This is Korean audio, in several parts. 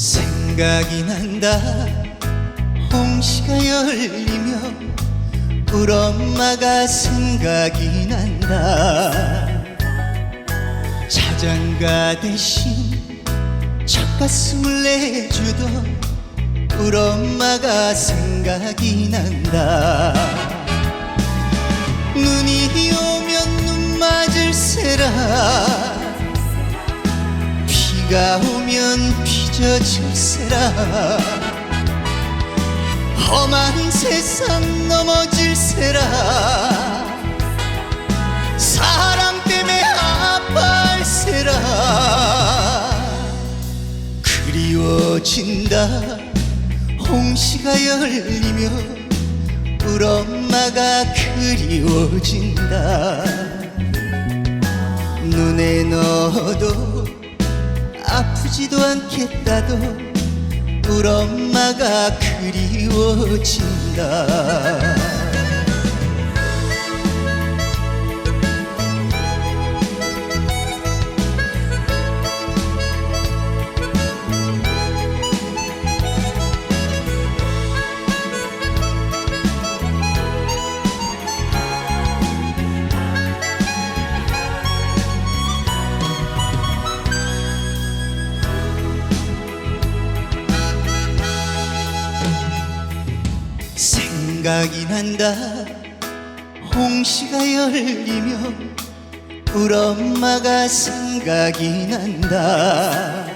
생각이 난다. 홍시가 열리며 울 엄마가 생각이 난다. 자장가 대신 젖가슴을 내주던 울 엄마가 생각이 난다 비가 오면 빚어질 세라. 험한 세상 넘어질 세라. 사랑 때문에 아파할 세라. 그리워진다. 홍시가 열리며 울 엄마가 그리워진다. 눈에 넣어도 아프지도 않겠다도 울 엄마가 그리워진다 생각이 난다. 홍시가 열리며 울 엄마가 생각이 난다.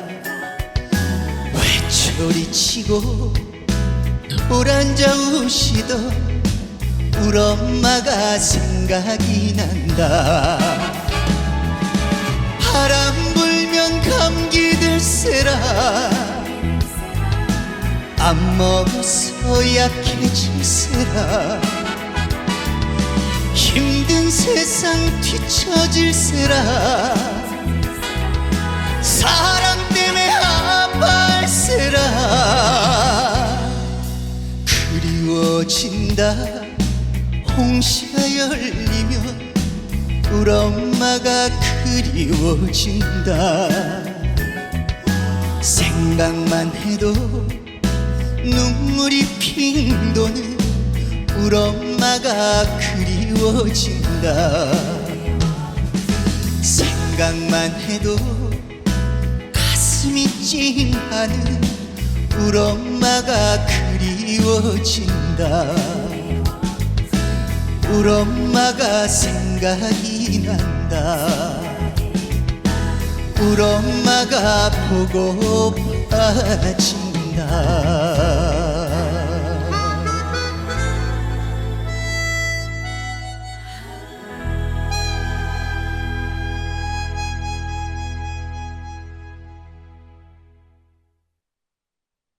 외초리치고 돌앉아 우시던 울 엄마가 생각이 난다. 바람 불면 감기 들세라 안 먹어서 약해질세라. 힘든 세상 뒤처질세라. 사랑 때문에 아파할세라. 그리워진다. 홍시가 열리면 울 엄마가 그리워진다. 생각만 해도 눈물이 핑 도는 울 엄마가 그리워진다. 생각만 해도 가슴이 찡하는 울 엄마가 그리워진다. 울 엄마가 생각이 난다. 울 엄마가 보고파진다